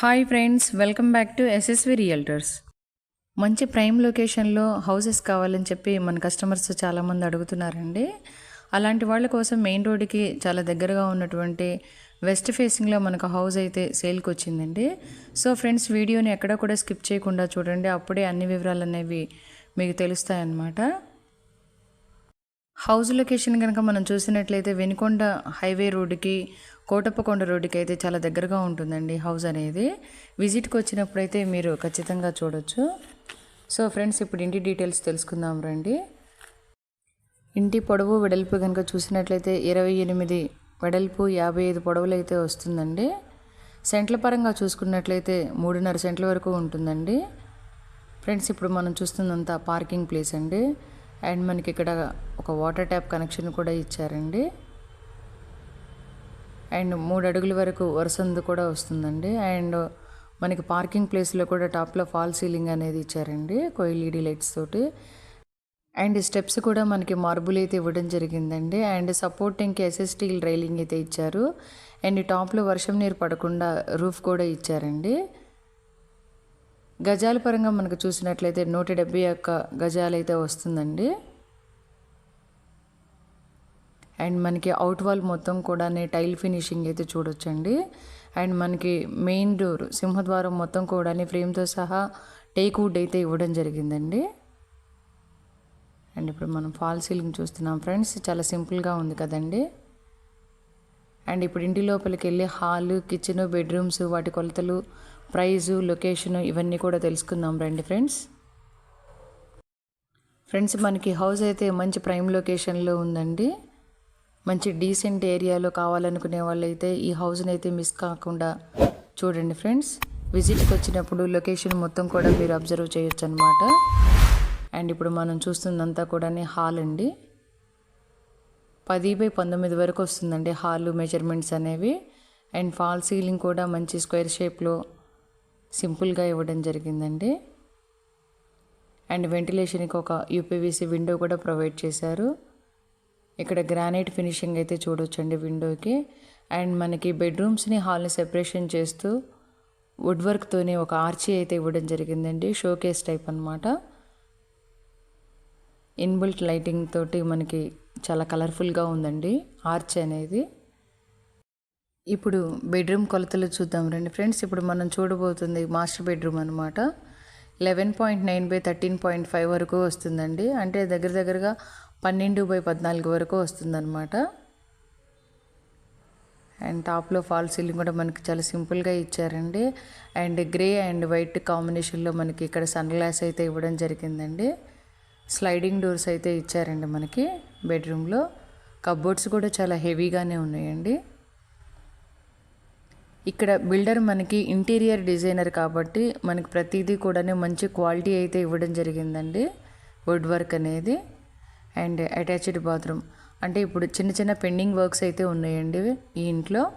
Hi friends welcome back to SSV realtors మంచి prime లొకేషన్లో houses కావాలని చెప్పి మన కస్టమర్స్ చాలామంది అడుగుతున్నారండి. అలాంటి వాళ్ళ కోసం మెయిన్ రోడ్డుకి చాలా దగ్గరగా ఉన్నటువంటి వెస్ట్ ఫేసింగ్లో మనకు హౌస్ అయితే సేల్కి వచ్చిందండి. సో ఫ్రెండ్స్ వీడియోని ఎక్కడ కూడా స్కిప్ చేయకుండా చూడండి. అప్పుడే అన్ని వివరాలు అనేవి మీకు తెలుస్తాయన్నమాట. హౌస్ లొకేషన్ కనుక మనం చూసినట్లయితే వెనుకొండ హైవే రోడ్డుకి కోటప్పకొండ రోడ్డుకి అయితే చాలా దగ్గరగా ఉంటుందండి హౌస్ అనేది. విజిట్కి వచ్చినప్పుడు అయితే మీరు ఖచ్చితంగా చూడొచ్చు. సో ఫ్రెండ్స్ ఇప్పుడు ఇంటి డీటెయిల్స్ తెలుసుకుందాం రండి. ఇంటి పొడవు వెడల్పు కనుక చూసినట్లయితే ఇరవై ఎనిమిది వెడల్పు యాభై ఐదు పొడవులు అయితే వస్తుందండి. సెంట్ల పరంగా చూసుకున్నట్లయితే మూడున్నర సెంట్ల వరకు ఉంటుందండి. ఫ్రెండ్స్ ఇప్పుడు మనం చూస్తుందంతా పార్కింగ్ ప్లేస్ అండి. అండ్ మనకి ఇక్కడ ఒక వాటర్ ట్యాప్ కనెక్షన్ కూడా ఇచ్చారండి. అండ్ మూడు అడుగుల వరకు వరుసందు కూడా వస్తుందండి. అండ్ మనకి పార్కింగ్ ప్లేస్లో కూడా టాప్లో ఫాల్ సీలింగ్ అనేది ఇచ్చారండి కోయిలీడీ లైట్స్ తోటి. అండ్ స్టెప్స్ కూడా మనకి మార్బుల్ అయితే ఇవ్వడం జరిగిందండి. అండ్ సపోర్టింగ్కి ఎస్ఎస్ స్టీల్ రైలింగ్ అయితే ఇచ్చారు. అండ్ టాప్లో వర్షం నీరు పడకుండా రూఫ్ కూడా ఇచ్చారండి. గజాల పరంగా మనకు చూసినట్లయితే నూట డెబ్బై ఒక్క గజాలు అయితే వస్తుందండి. అండ్ మనకి అవుట్ వాల్ మొత్తం కూడా టైల్ ఫినిషింగ్ అయితే చూడొచ్చండి. అండ్ మనకి మెయిన్ డోర్ సింహద్వారం మొత్తం కూడా ఫ్రేమ్తో సహా టేక్ వుడ్ అయితే ఇవ్వడం జరిగిందండి. అండ్ ఇప్పుడు మనం ఫాల్ సీలింగ్ చూస్తున్నాం ఫ్రెండ్స్ చాలా సింపుల్గా ఉంది కదండి. అండ్ ఇప్పుడు ఇంటి లోపలికి వెళ్ళి హాల్ కిచెన్ బెడ్రూమ్స్ వాటి కొలతలు ప్రైజు లొకేషన్ ఇవన్నీ కూడా తెలుసుకుందాం రండి ఫ్రెండ్స్. ఫ్రెండ్స్ మనకి హౌస్ అయితే మంచి ప్రైమ్ లొకేషన్లో ఉందండి. మంచి డీసెంట్ ఏరియాలో కావాలనుకునే వాళ్ళైతే ఈ హౌస్ని అయితే మిస్ కాకుండా చూడండి ఫ్రెండ్స్. విజిట్కి వచ్చినప్పుడు లొకేషన్ మొత్తం కూడా మీరు అబ్జర్వ్ చేయొచ్చు అనమాట అండ్ ఇప్పుడు మనం చూస్తుందంతా కూడా హాల్ అండి. పది బై పంతొమ్మిది వరకు వస్తుందండి హాల్ మెజర్మెంట్స్ అనేవి. అండ్ ఫాల్ సీలింగ్ కూడా మంచి స్క్వేర్ షేప్లో సింపుల్గా ఇవ్వడం జరిగిందండి. అండ్ వెంటిలేషన్కి ఒక యూపీవీసీ విండో కూడా ప్రొవైడ్ చేశారు. ఇక్కడ గ్రానైట్ ఫినిషింగ్ అయితే చూడొచ్చండి విండోకి. అండ్ మనకి బెడ్రూమ్స్ని హాల్ని సెపరేషన్ చేస్తూ వుడ్ వర్క్తోనే ఒక ఆర్చీ అయితే ఇవ్వడం జరిగిందండి. షోకేస్ టైప్ అనమాట ఇన్బుల్ట్ లైటింగ్ తోటి మనకి చాలా కలర్ఫుల్గా ఉందండి ఆర్చ్ అనేది. ఇప్పుడు బెడ్రూమ్ కొలతలు చూద్దాం రండి. ఫ్రెండ్స్ ఇప్పుడు మనం చూడబోతుంది మాస్టర్ బెడ్రూమ్ అనమాట eleven point nine by thirteen point five వరకు వస్తుందండి. అంటే దగ్గర దగ్గరగా పన్నెండు బై పద్నాలుగు వరకు వస్తుందన్నమాట. అండ్ టాప్లో ఫాల్ సీలింగ్ కూడా మనకి చాలా సింపుల్గా ఇచ్చారండి. అండ్ గ్రే అండ్ వైట్ కాంబినేషన్లో మనకి ఇక్కడ సన్ గ్లాస్ అయితే ఇవ్వడం జరిగిందండి. స్లైడింగ్ డోర్స్ అయితే ఇచ్చారండి మనకి బెడ్రూమ్లో. కబోర్డ్స్ కూడా చాలా హెవీగానే ఉన్నాయండి. ఇక్కడ బిల్డర్ మనకి ఇంటీరియర్ డిజైనర్ కాబట్టి మనకి ప్రతిదీ కూడా మంచి క్వాలిటీ అయితే ఇవ్వడం జరిగిందండి. వుడ్ వర్క్ అనేది. And attached bathroom. అంటే ఇప్పుడు చిన్న చిన్న పెండింగ్ వర్క్స్ అయితే ఉన్నాయండి ఈ ఇంట్లో.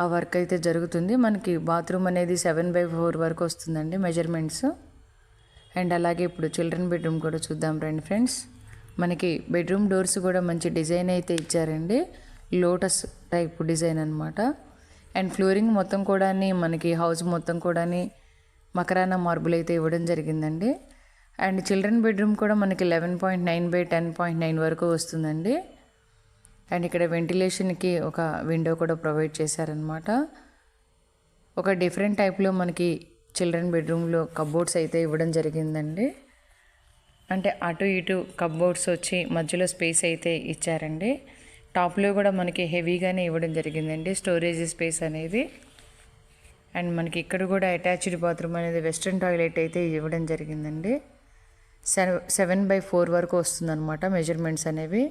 ఆ వర్క్ అయితే జరుగుతుంది. మనకి బాత్రూమ్ అనేది సెవెన్ బై ఫోర్ వరకు వస్తుందండి మెజర్మెంట్స్. అండ్ అలాగే ఇప్పుడు చిల్డ్రన్ బెడ్రూమ్ కూడా చూద్దాం రండి ఫ్రెండ్స్. మనకి బెడ్రూమ్ డోర్స్ కూడా మంచి డిజైన్ అయితే ఇచ్చారండి. లోటస్ టైప్ డిజైన్ అనమాట అండ్ ఫ్లోరింగ్ మొత్తం కూడా మనకి హౌస్ మొత్తం కూడా మకరానా మార్బుల్ అయితే ఇవ్వడం జరిగిందండి. అండ్ చిల్డ్రన్ బెడ్రూమ్ కూడా మనకి eleven point nine by ten point nine వరకు వస్తుందండి. అండ్ ఇక్కడ వెంటిలేషన్కి ఒక విండో కూడా ప్రొవైడ్ చేశారనమాట ఒక డిఫరెంట్ టైప్లో మనకి చిల్డ్రన్ బెడ్రూమ్లో కబోర్డ్స్ అయితే ఇవ్వడం జరిగిందండి. అంటే అటు ఇటు కబోర్డ్స్ వచ్చి మధ్యలో స్పేస్ అయితే ఇచ్చారండి. టాప్లో కూడా మనకి హెవీగానే ఇవ్వడం జరిగిందండి. స్టోరేజ్ స్పేస్ అనేది. అండ్ మనకి ఇక్కడ కూడా అటాచ్డ్ బాత్రూమ్ అనేది వెస్ట్రన్ టాయిలెట్ అయితే ఇవ్వడం జరిగిందండి. సెవెన్ బై ఫోర్ వరకు వస్తుందన్నమాట మెజర్మెంట్స్ అనేవి.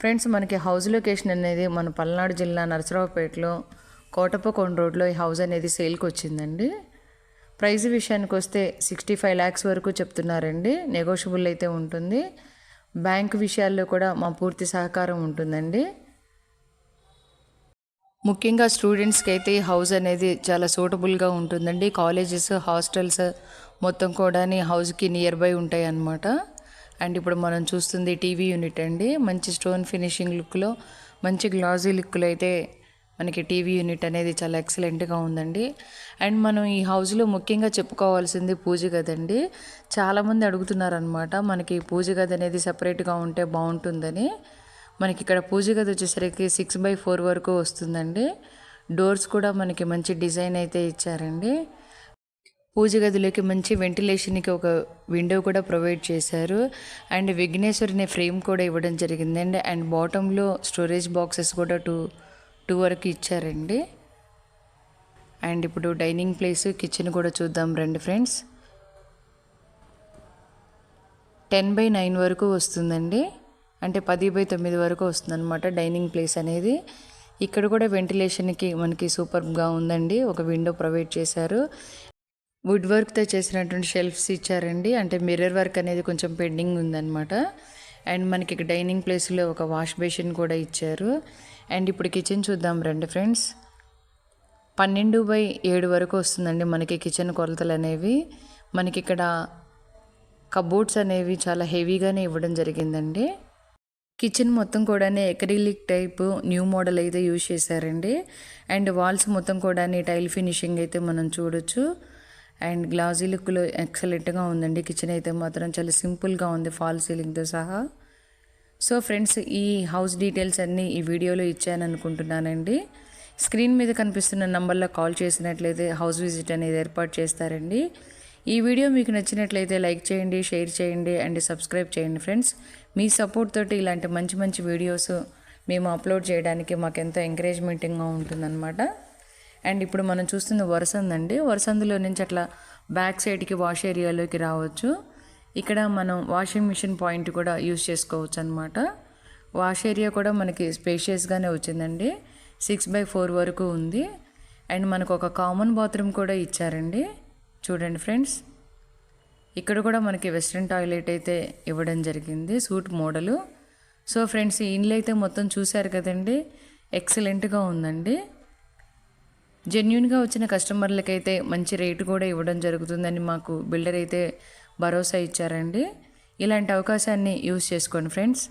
ఫ్రెండ్స్ మనకి హౌస్ లొకేషన్ అనేది మన పల్నాడు జిల్లా నరసరావుపేటలో కోటప్పకొండ రోడ్లో ఈ హౌస్ అనేది సేల్కి వచ్చిందండి. ప్రైస్ విషయానికి వస్తే సిక్స్టీ ఫైవ్ ల్యాక్స్ వరకు చెప్తున్నారండి. నెగోషియబుల్ అయితే ఉంటుంది. బ్యాంకు విషయాల్లో కూడా మా పూర్తి సహకారం ఉంటుందండి. ముఖ్యంగా స్టూడెంట్స్కి అయితే ఈ హౌస్ అనేది చాలా సూటబుల్గా ఉంటుందండి. కాలేజెస్ హాస్టల్స్ మొత్తం కూడా హౌస్కి నియర్ బై ఉంటాయి అన్నమాట అండ్ ఇప్పుడు మనం చూస్తుంది టీవీ యూనిట్ అండి. మంచి స్టోన్ ఫినిషింగ్ లుక్లో మంచి గ్లాజీ లుక్లో అయితే మనకి టీవీ యూనిట్ అనేది చాలా ఎక్సలెంట్గా ఉందండి. అండ్ మనం ఈ హౌస్లో ముఖ్యంగా చెప్పుకోవాల్సింది పూజ గదండి. చాలామంది అడుగుతున్నారనమాట మనకి పూజ గది అనేది సపరేట్గా ఉంటే బాగుంటుందని మనకి ఇక్కడ పూజ గది వచ్చేసరికి సిక్స్ బై ఫోర్ వరకు వస్తుందండి. డోర్స్ కూడా మనకి మంచి డిజైన్ అయితే ఇచ్చారండి. పూజ గదిలోకి మంచి వెంటిలేషన్కి ఒక విండో కూడా ప్రొవైడ్ చేశారు. అండ్ విఘ్నేశ్వరిని ఫ్రేమ్ కూడా ఇవ్వడం జరిగిందండి. అండ్ బాటంలో స్టోరేజ్ బాక్సెస్ కూడా టూ టూ వరకు ఇచ్చారండి. అండ్ ఇప్పుడు డైనింగ్ ప్లేస్ కిచెన్ కూడా చూద్దాం రండి ఫ్రెండ్స్. టెన్ బై నైన్ వరకు వస్తుందండి. అంటే పది బై తొమ్మిది వరకు వస్తుందన్నమాట డైనింగ్ ప్లేస్ అనేది. ఇక్కడ కూడా వెంటిలేషన్కి మనకి సూపర్గా ఉందండి. ఒక విండో ప్రొవైడ్ చేశారు. వుడ్ వర్క్తో చేసినటువంటి షెల్ఫ్స్ ఇచ్చారండి. అంటే మిర్రర్ వర్క్ అనేది కొంచెం పెండింగ్ ఉందన్నమాట. అండ్ మనకి డైనింగ్ ప్లేస్లో ఒక వాష్ బేసిన్ కూడా ఇచ్చారు. అండ్ ఇప్పుడు కిచెన్ చూద్దాం రండి ఫ్రెండ్స్. పన్నెండు బై ఏడు వరకు వస్తుందండి మనకి కిచెన్ కొలతలు అనేవి. మనకి ఇక్కడ కబోర్డ్స్ అనేవి చాలా హెవీగానే ఇవ్వడం జరిగిందండి. కిచెన్ మొత్తం కూడా ఎక్రిలిక్ టైప్ న్యూ మోడల్ అయితే యూజ్ చేశారండి. అండ్ వాల్స్ మొత్తం కూడా టైల్ ఫినిషింగ్ అయితే మనం చూడొచ్చు. అండ్ గ్లాజీ లుక్లో ఎక్సలెంట్గా ఉందండి. కిచెన్ అయితే మాత్రం చాలా సింపుల్గా ఉంది ఫాల్ సీలింగ్తో సహా. సో ఫ్రెండ్స్ ఈ హౌస్ డీటెయిల్స్ అన్నీ ఈ వీడియోలో ఇచ్చాను అనుకుంటున్నానండి స్క్రీన్ మీద కనిపిస్తున్న నంబర్లో కాల్ చేసినట్లయితే హౌస్ విజిట్ అనేది ఏర్పాటు చేస్తారండి. ఈ వీడియో మీకు నచ్చినట్లయితే లైక్ చేయండి షేర్ చేయండి అండ్ సబ్స్క్రైబ్ చేయండి ఫ్రెండ్స్. మీ సపోర్ట్ తోటి ఇలాంటి మంచి మంచి వీడియోస్ మేము అప్లోడ్ చేయడానికి మాకు ఎంతో ఎంకరేజ్మెంటింగ్గా ఉంటుందన్నమాట. అండ్ ఇప్పుడు మనం చూస్తున్న వరసందండి. వరసందులో నుంచి అట్లా బ్యాక్ సైడ్కి వాష్ ఏరియాలోకి రావచ్చు. ఇక్కడ మనం వాషింగ్ మిషన్ పాయింట్ కూడా యూస్ చేసుకోవచ్చు అనమాట వాష్ ఏరియా కూడా మనకి స్పేషియస్గానే వచ్చిందండి. సిక్స్ బై ఫోర్ వరకు ఉంది. అండ్ మనకు ఒక కామన్ బాత్రూమ్ కూడా ఇచ్చారండి. చూడండి ఫ్రెండ్స్ ఇక్కడ కూడా మనకి వెస్ట్రన్ టాయిలెట్ అయితే ఇవ్వడం జరిగింది సూట్ మోడలు సో ఫ్రెండ్స్ ఈ ఇండ్లు అయితే మొత్తం చూశారు కదండి. ఎక్సలెంట్గా ఉందండి. జెన్యున్గా వచ్చిన కస్టమర్లకైతే మంచి రేటు కూడా ఇవ్వడం జరుగుతుందని మాకు బిల్డర్ అయితే భరోసా ఇచ్చారండి. ఇలాంటి అవకాశాన్ని యూజ్ చేసుకోండి ఫ్రెండ్స్.